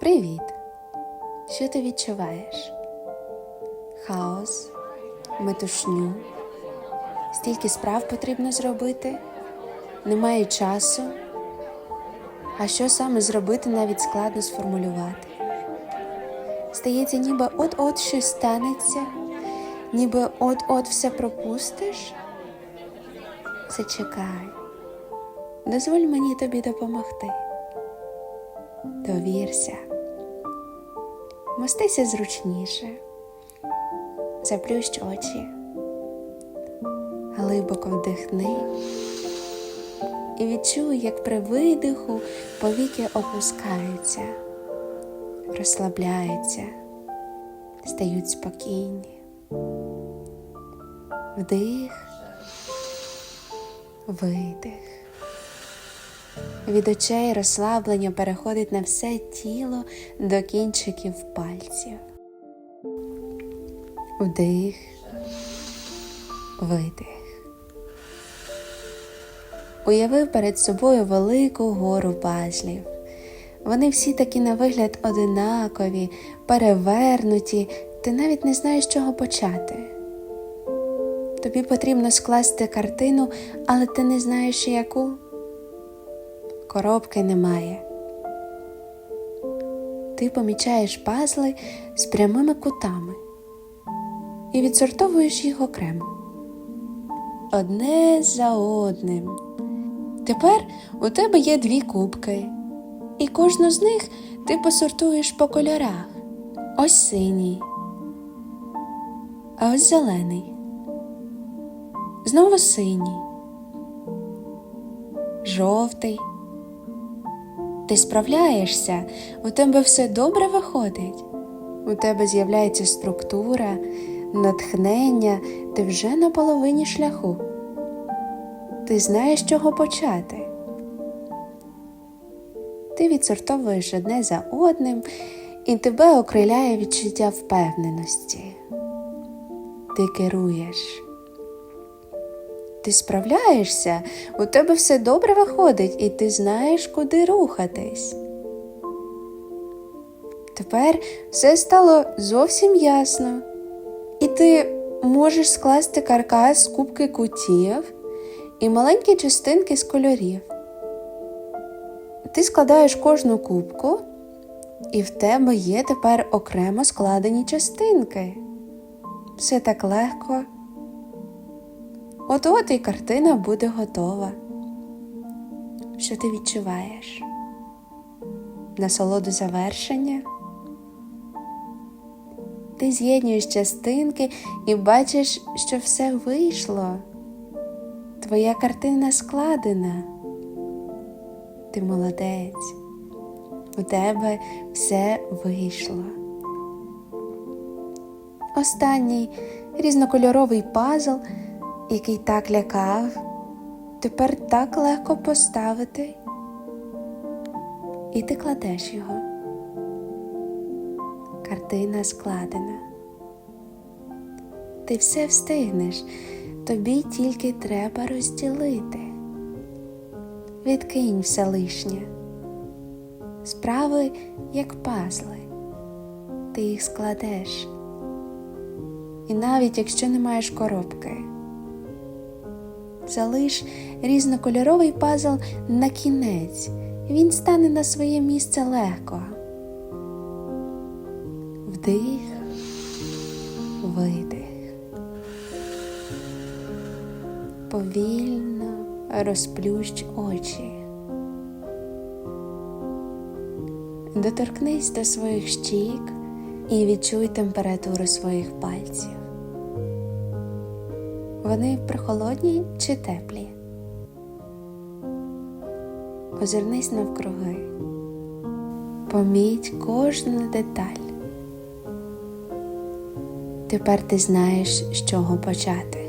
Привіт! Що ти відчуваєш? Хаос, метушню, стільки справ потрібно зробити, немає часу. А що саме зробити, навіть складно сформулювати. Стається, ніби от-от щось станеться, ніби от-от все пропустиш. Зачекай, дозволь мені тобі допомогти. Довірся. Мостися зручніше. Заплющ очі. Глибоко вдихни і відчуй, як при видиху повіки опускаються, розслабляються, стають спокійні. Вдих, видих. Від очей розслаблення переходить на все тіло до кінчиків пальців. Вдих, видих. Уявив перед собою велику гору пазлів. Вони всі такі на вигляд одинакові, перевернуті, ти навіть не знаєш, з чого почати. Тобі потрібно скласти картину, але ти не знаєш яку. Коробки немає. Ти помічаєш пазли з прямими кутами і відсортовуєш їх окремо. Одне за одним. Тепер у тебе є дві кубки, і кожну з них ти посортуєш по кольорах. Ось синій, а ось зелений. Знову синій, жовтий. Ти справляєшся, у тебе все добре виходить. У тебе з'являється структура, натхнення, ти вже на половині шляху. Ти знаєш, чого почати. Ти відсортовуєш одне за одним, і тебе окриляє відчуття впевненості. Ти керуєш. Ти справляєшся, у тебе все добре виходить, і ти знаєш, куди рухатись. Тепер все стало зовсім ясно, і ти можеш скласти каркас з кубки кутів і маленькі частинки з кольорів. Ти складаєш кожну кубку, і в тебе є тепер окремо складені частинки. Все так легко. От-от і картина буде готова. Що ти відчуваєш? Насолоду завершення? Ти з'єднуєш частинки і бачиш, що все вийшло. Твоя картина складена. Ти молодець. У тебе все вийшло. Останній різнокольоровий пазл який так лякав, тепер так легко поставити, і ти кладеш його. Картина складена. Ти все встигнеш, тобі тільки треба розділити. Відкинь все лишнє. Справи, як пазли, ти їх складеш. І навіть якщо не маєш коробки, залиш різнокольоровий пазл на кінець, він стане на своє місце легко. Вдих, видих. Повільно розплющ очі. Доторкнись до своїх щік і відчуй температуру своїх пальців. Вони прохолодні чи теплі? Озирнись навкруги, поміть кожну деталь. Тепер ти знаєш, з чого почати.